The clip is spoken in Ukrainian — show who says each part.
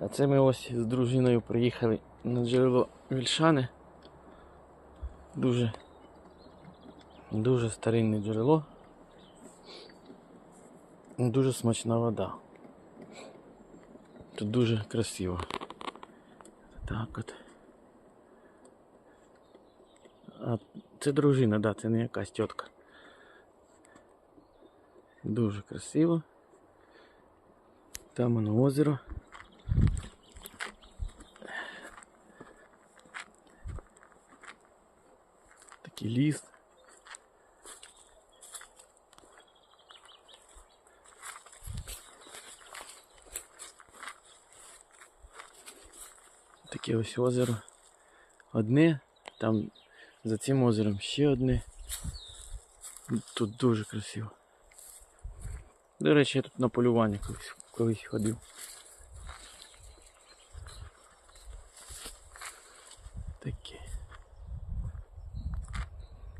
Speaker 1: А це ми ось з дружиною приїхали на джерело Вільшани. Дуже, дуже старинне джерело. Дуже смачна вода. Тут дуже красиво. Так от. А це дружина, да, це не якась тітка. Дуже красиво. Там воно озеро. Такий ліс. Таке ось озеро. Одне, там за цим озером ще одне. Тут дуже красиво. До речі, я тут на полювання колись, колись ходив.